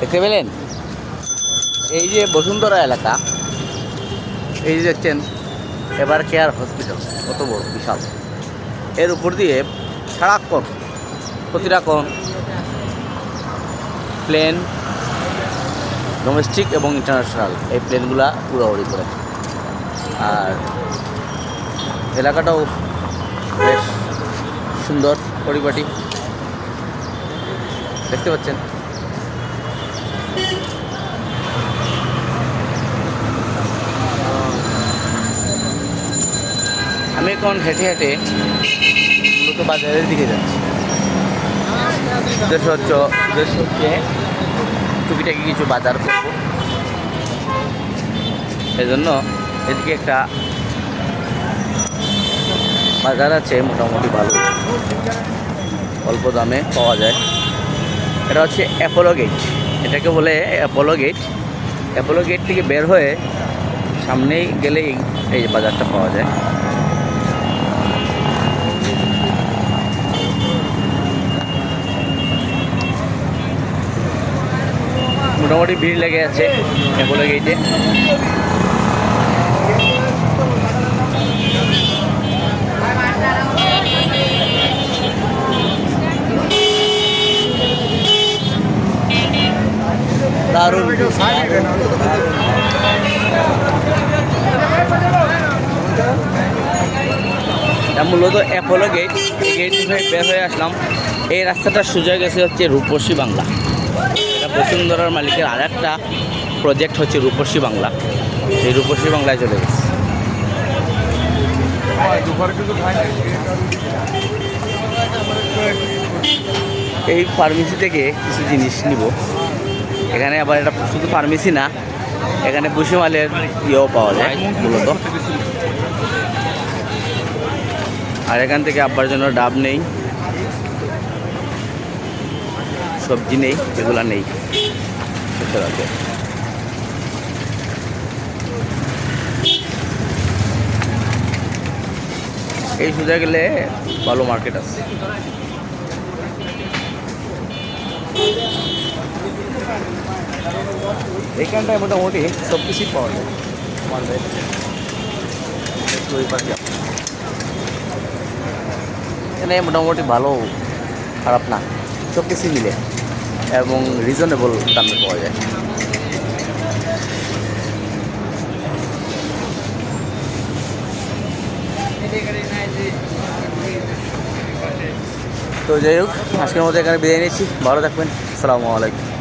দেখতে পেলেন? এই যে বসুন্ধরা এলাকা, এই যে দেখছেন, এবার কেয়ার হসপিটাল, কত বড়, বিশাল। এর উপর দিয়ে সারাক্ষণ প্রতিরাক্ষণ প্লেন ডোমেস্টিক এবং ইন্টারন্যাশনাল এই প্লেনগুলা উড়াউড়ি করে। আর এলাকাটাও বেশ সুন্দর, পরিপাটি। দেখতে পাচ্ছেন। আমি এখন হেঁটে হেঁটে মূলত বাজারের দিকে যাচ্ছি। উদ্দেশ্য হচ্ছে উদ্দেশ্য হচ্ছে টুকিটাকি কিছু বাজার করব। এই জন্য এদিকে একটা বাজার আছে, মোটামুটি ভালো। অল্প দামে পাওয়া যায়। এটা হচ্ছে অ্যাপোলো গেট এটাকে বলে অ্যাপোলো গেট অ্যাপোলো গেট থেকে বের হয়ে সামনেই গেলেই এই বাজারটা পাওয়া যায়। মোটামুটি ভিড় লেগে আছে অ্যাপোলো গেটে দারুণ এটা মূলত অ্যাপোলো গেট গেট হয়ে বের হয়ে আসলাম। এই রাস্তাটা সোজা গেছে হচ্ছে রূপসী বাংলা। এটা বসুন্ধরার মালিকের আর একটা প্রজেক্ট হচ্ছে রূপসী বাংলা। এই রূপসী বাংলায় চলে গেছে। এই ফার্মেসি থেকে কিছু জিনিস নিব। এখানে আবার এটা শুধু ফার্মেসি না, এখানে বুসিমালের ইয়েও পাওয়া যায় মূলত। আর এখান থেকে আব্বার জন্য ডাব নেই, সবজি নেই, এগুলা নেই। এই সোজা গেলে ভালো মার্কেট আছে। এইখানটায় মোটামুটি সব কিছুই পাওয়া যায়। ওই এখানে মোটামুটি ভালো, খারাপ না। সব কিছুই মিলে। এবং রিজনেবল দামে পাওয়া যায়। তো যাই হোক আজকের মতো এখানে বিদায় নিচ্ছি। ভালো থাকবেন। সালামু আলাইকুম।